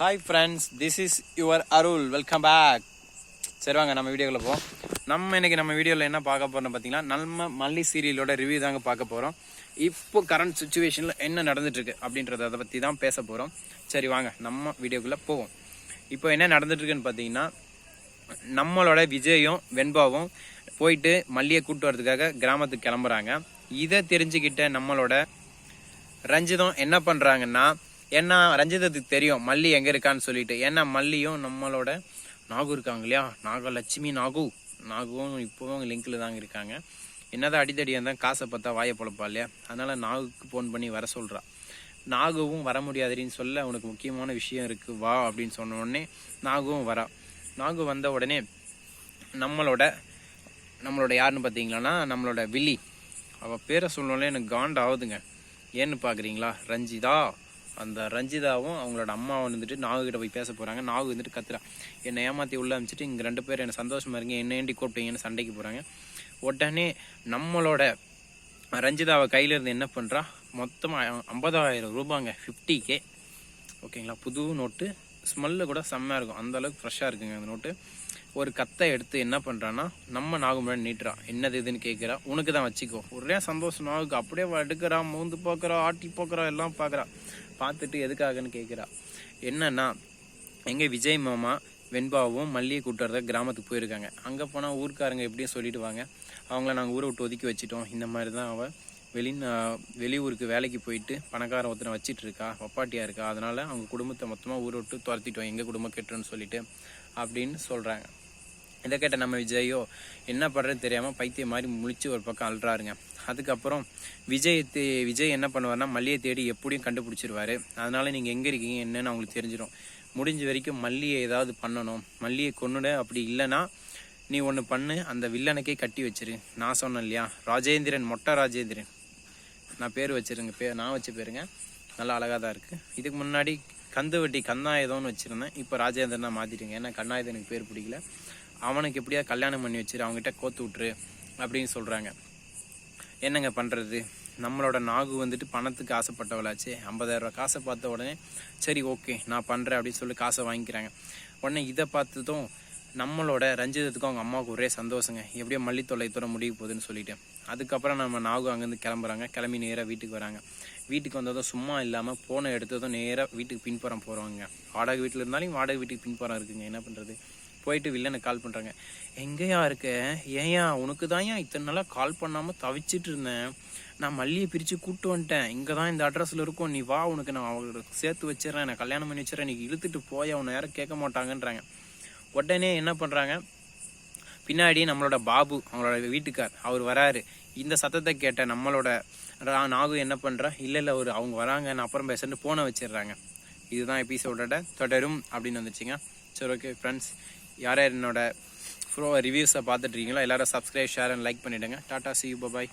Hi friends this is your Arul welcome back சரி வாங்க நம்ம வீடியோக்குள்ள போவோம். நம்ம இன்னைக்கு நம்ம வீடியோவில் என்ன பார்க்க போகிறோம் பார்த்தீங்கன்னா நம்ம மல்லி சீரியலோட ரிவ்யூ தாங்க பார்க்க போகிறோம் இப்போ கரண்ட் சுச்சுவேஷனில் என்ன நடந்துட்டுருக்கு அப்படின்றத பற்றி தான் பேச போகிறோம் சரி வாங்க நம்ம வீடியோக்குள்ளே போவோம். இப்போ என்ன நடந்துட்டுருக்குன்னு பார்த்தீங்கன்னா நம்மளோட விஜயும் வெண்பாவும் போயிட்டு மல்லியை கூப்பிட்டு வரதுக்காக கிராமத்துக்கு கிளம்புறாங்க. இதை தெரிஞ்சுக்கிட்ட நம்மளோட ரஞ்சிதம் என்ன பண்ணுறாங்கன்னா ஏன்னா ரஞ்சிதத்துக்கு தெரியும் மல்லி எங்க இருக்கான்னு சொல்லிட்டு. ஏன்னா மல்லியும் நம்மளோட நாகு இருக்காங்க இல்லையா? நாகலட்சுமி நாகு. நாகுவும் இப்போவும் லிங்க்ல தாங்க இருக்காங்க. என்னதான் அடித்தடி இருந்தால் காசை பார்த்தா வாயை பொழப்பா இல்லையா? அதனால நாகுக்கு ஃபோன் பண்ணி வர சொல்றா. நாகுவும் வர முடியாதுன்னு சொல்ல உனக்கு முக்கியமான விஷயம் இருக்கு வா அப்படின்னு சொன்ன உடனே நாகுவும் வரா. நாகு வந்த உடனே நம்மளோட நம்மளோட யாருன்னு பார்த்தீங்களான்னா நம்மளோட வில்லி. அவள் பேரை சொல்லணும்ல எனக்கு காண்ட் ஆகுதுங்க ஏன்னு பார்க்குறீங்களா ரஞ்சிதா. அந்த ரஞ்சிதாவும் அவங்களோட அம்மாவும் வந்துட்டு நாகு கிட்ட போய் பேச போகிறாங்க நாகு வந்துட்டு கத்துறா. என்னை ஏமாற்றி உள்ள அமைச்சிட்டு இங்கே ரெண்டு பேர் என்ன சந்தோஷமா இருங்க என்ன ஏண்டி கூப்பிட்டீங்கன்னு சண்டைக்கு போகிறாங்க உடனே நம்மளோட ரஞ்சிதாவை கையிலேருந்து என்ன பண்ணுறா மொத்தமாக ஐம்பதாயிரம் ரூபாங்க ஃபிஃப்டி கே ஓகேங்களா? புது நோட்டு ஸ்மெல்லு கூட செம்மையாக இருக்கும். அந்தளவுக்கு ஃப்ரெஷ்ஷாக இருக்குங்க அந்த நோட்டு ஒரு கத்தை எடுத்து என்ன பண்ணுறான்னா நம்ம நாகு நீட்டுறான் என்னது இதுன்னு கேட்குறா உனக்கு தான் வச்சுக்கோ. ஒரே சந்தோஷம் நாகுக்கு அப்படியே எடுக்கிறா மூந்து பார்க்குறா ஆட்டி பார்க்குறா எல்லாம் பார்க்குறா பார்த்துட்டு எதுக்காகன்னு கேட்குறா என்னன்னா எங்கள் விஜய் மாமா வெண்பாவும் மல்லியை கூட்டுறத கிராமத்துக்கு போயிருக்காங்க. அங்கே போனால் ஊர்க்காரங்க எப்படியும் சொல்லிட்டு வாங்க அவங்கள நாங்கள் ஊரை விட்டு ஒதுக்கி வச்சிட்டோம். இந்த மாதிரி தான் அவள் வெளி வெளியூருக்கு வேலைக்கு போயிட்டு பணக்கார ஒருத்தனை வச்சிட்டு இருக்கா வப்பாட்டியா இருக்கா அதனால் அவங்க குடும்பத்தை மொத்தமாக ஊரை விட்டு துரத்திட்டோம் எங்கள் குடும்பம் கெட்டுன்னு சொல்லிட்டு அப்படின்னு சொல்கிறாங்க இதை கேட்ட நம்ம விஜயோ என்ன பண்ணுறது தெரியாமல் பைத்தியம் மாதிரி முழிச்சு ஒரு பக்கம் அல்றாருங்க அதுக்கப்புறம் விஜய் தே- விஜய் என்ன பண்ணுவார்னா மல்லியை தேடி எப்படியும் கண்டுபிடிச்சிருவாரு. அதனால் நீங்கள் எங்கே இருக்கீங்க என்னன்னு அவங்களுக்கு தெரிஞ்சிடும். முடிஞ்ச வரைக்கும் மல்லியை ஏதாவது பண்ணணும். மல்லியை கொன்னுட அப்படி இல்லைன்னா நீ ஒன்று பண்ணு அந்த வில்லனுக்கே கட்டி வச்சிரு. நான் சொன்னேன் இல்லையா? ராஜேந்திரன் மொட்டை ராஜேந்திரன். நான் பேர் வச்சிருங்க பேர் நான் வச்சு பேருங்க. நல்லா அழகாக தான் இருக்குது இதுக்கு முன்னாடி கந்துவட்டி கண்ணாயுதம்னு வச்சுருந்தேன். இப்போ ராஜேந்திரன் தான் மாற்றிட்டுங்க ஏன்னா கண்ணாயுதம் எனக்கு பேர் பிடிக்கல. அவனுக்கு எப்படியா கல்யாணம் பண்ணி வச்சிரு அவங்ககிட்ட கோத்து விட்ரு அப்படின்னு சொல்கிறாங்க என்னங்க பண்ணுறது நம்மளோட நாகு வந்துட்டு பணத்துக்கு ஆசைப்பட்டவளாச்சு. ஐம்பதாயிரம் ரூபாய் காசை பார்த்த உடனே சரி ஓகே நான் பண்ணுறேன் அப்படின்னு சொல்லி காசை வாங்கிக்கிறாங்க. உடனே இதை பார்த்ததும் நம்மளோட ரஞ்சிதத்துக்கும் அவங்க அம்மாவுக்கு ஒரே சந்தோஷங்க. எப்படியோ மல்லித்தொல்லை தூர முடிய போகுதுன்னு சொல்லிட்டு. அதுக்கப்புறம் நம்ம நாகு அங்கேருந்து கிளம்புறாங்க. கிளம்பி நேராக வீட்டுக்கு வராங்க. வீட்டுக்கு வந்ததும் சும்மா இல்லாமல் போனை எடுத்ததும் நேராக வீட்டுக்கு பின்புறம் போகிறவங்க வாடகை வீட்டில் இருந்தாலும் வாடகை வீட்டுக்கு பின்புறம் இருக்குங்க. என்ன பண்ணுறது போயிட்டு வில்லனுக்கு கால் பண்ணுறாங்க எங்கேயா இருக்க? ஏன்யா உனக்கு தான் ஏன் இத்தனை நாளாக கால் பண்ணாமல் தவிச்சிட்டு இருந்தேன். நான் மல்லியை பிரித்து கூப்பிட்டு வந்துட்டேன். இங்கே தான் இந்த அட்ரஸில் இருக்கும். நீ வா உனக்கு நான் அவங்களுக்கு சேர்த்து வச்சிடறேன். நான் கல்யாணம் பண்ணி வச்சிடறேன். நீ இழுத்துட்டு போய் அவனை யாரும் கேட்க மாட்டாங்கன்றாங்க. உடனே என்ன பண்ணுறாங்க பின்னாடி நம்மளோட பாபு அவங்களோட வீட்டுக்கார் அவர் வராரு. இந்த சத்தத்தை கேட்ட நம்மளோட ரா- நாகு என்ன பண்ணுறா இல்லை இல்லை ஒரு அவங்க வராங்க நான் அப்புறம் பேசுன்னு போனை வச்சிடுறாங்க இதுதான் எபிசோடோட தொடரும் அப்படின்னு வந்துச்சுங்க. சரி ஓகே ஃப்ரெண்ட்ஸ் யார் யார் என்னோட ப்ரோ ரிவ்யூஸை பார்த்துட்டு இருக்கீங்களோ எல்லாரும் சப்ஸ்கிரைப் ஷேர் அண்ட் லைக் பண்ணிவிடுங்க டாட்டா சி யூ பாய்